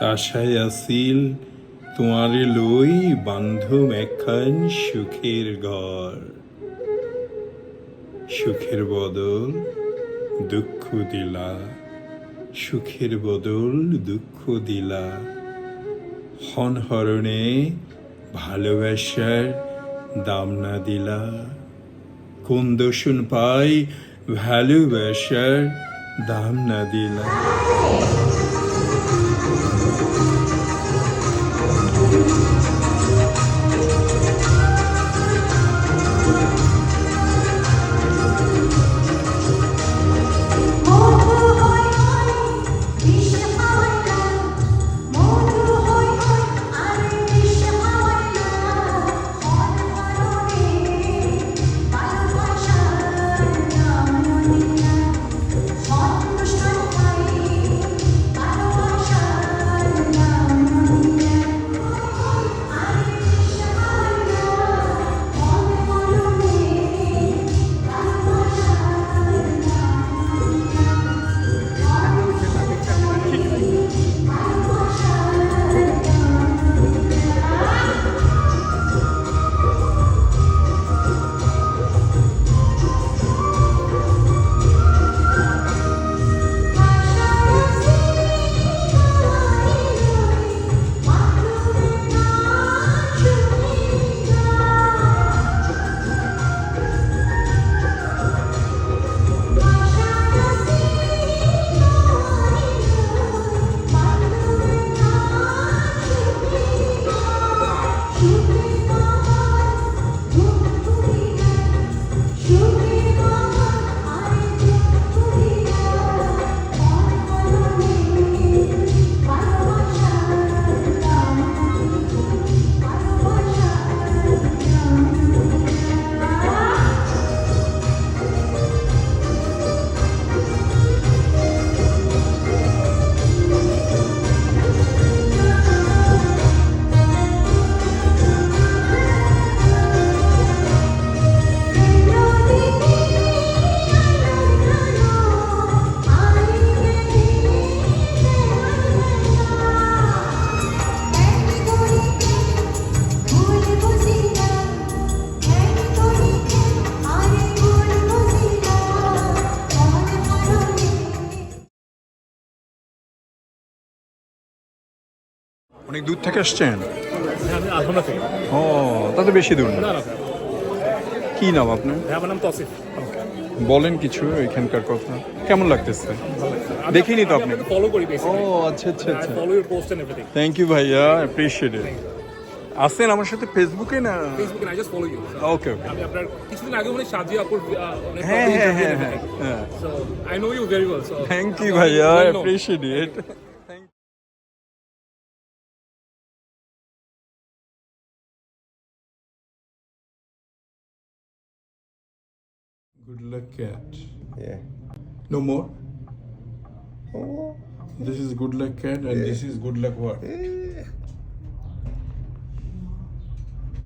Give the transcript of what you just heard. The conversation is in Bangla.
আশায় আসিল তোমারে লই বান্ধব একখান সুখের ঘর। সুখের বদল দুঃখ দিলা, সুখের বদল দুঃখ দিলা। হনহরণে ভালোবাসার দাম না দিলা। কোন দোষণ পাই ভালোবাসার দাম না দিলা। অনেক দূর থেকে আসছেন? থেকে। ও তাতে বেশি দূর না? কি নাম আপনার? ভাই আমার নাম তসিফ। বলেন কিছু এখানকার কথা। কেমন লাগতেছে? দেখিনি তো আপনি ফলো করি ও আচ্ছা আচ্ছা আচ্ছা। Follow your post and everything thank you ভাইয়া অ্যাপ্রিসিয়েট ইট আসেন আমার সাথে ফেসবুকে না? ফেসবুকে I just follow you okay okay আমি আপনার কিছুদিন আগে মানে সাজিয়া আপুর অনেক হ্যাঁ হ্যাঁ হ্যাঁ হ্যাঁ হ্যাঁ। So I know you very well so thank you ভাইয়া appreciate it Good luck, cat. Yeah. No more. This is good luck cat, and this is good luck what? Eh,